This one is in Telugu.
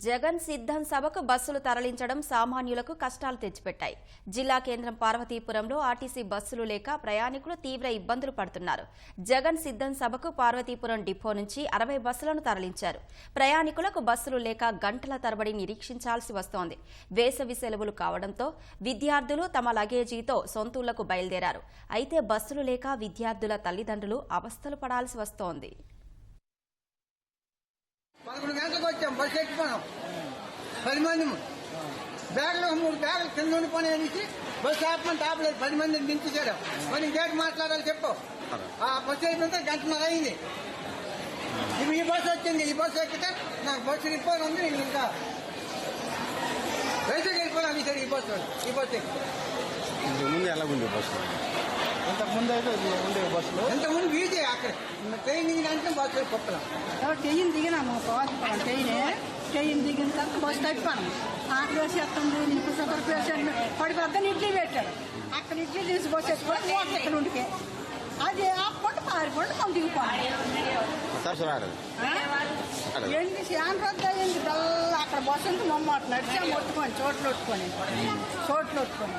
జగన్ సిద్ధం సభకు బస్సులు తరలించడం సామాన్యులకు కష్టాలు తెచ్చిపెట్టాయి. జిల్లా కేంద్రం పార్వతీపురంలో ఆర్టీసీ బస్సులు లేక ప్రయాణికులు తీవ్ర ఇబ్బందులు పడుతున్నారు. జగన్ సిద్ధం సభకు పార్వతీపురం డిపో నుంచి అరవై బస్సులను తరలించారు. ప్రయాణికులకు బస్సులు లేక గంటల తరబడి నిరీక్షించాల్సి వస్తోంది. వేసవి సెలవులు కావడంతో విద్యార్థులు తమ లగేజీతో సొంతూళ్ళకు బయలుదేరారు. అయితే బస్సులు లేక విద్యార్థుల తల్లిదండ్రులు అవస్థలు పడాల్సి వస్తోంది. పదకొండు గంటలకు వచ్చాం బస్సు ఎక్కిపోయాం పది మంది బ్యాగులు మూడు బ్యాగులు కింద ఉండిపోయి అనేసి బస్సు ఆపమని ఆపలేదు పది మందిని దించేశారు. మరి ఇంకేటి మాట్లాడాలి చెప్పు. ఆ బస్సు అయిపోతే గంటన్నర అయింది. ఇప్పుడు ఈ బస్సు వచ్చింది. ఈ బస్సు ఎక్కితే నాకు బస్సు వెళ్ళిపోయి ఉంది నేను ఇంకా రైతుకి వెళ్ళిపోయాను సరే ఈ బస్సు. ఈ బస్సు ఎక్కి. ఇంతకుముందు ఎలా ఉంది బస్సు? ఇంతకుముందు అయితే ఉండే బస్సులో దిగినంటే బస్సు కుప్పలం ట్రైన్ దిగినాము పోతున్నాం ట్రైన్ ట్రైన్ దిగిన తర్వాత బస్సు తప్పాను ఆకలి వేసి వస్తుంది నీకు షుగర్ పేషెంట్ పడి పక్కన ఇడ్లీ పెట్టాడు. అక్కడ ఇడ్లీ తీసి బస్సు ఇక్కడ ఉండికే. అది ఆపుకుంటూ పారిపోండి మనం దిగిపోయాం తరచు రాలేదు ఎన్ని శాన్ రద్దు అయ్యింది డల్ అక్కడ బస్సు మమ్మ నడిచాము ఒట్టుకొని చోట్లు ఒట్టుకొని. చోట్లు ఒట్టుకొని.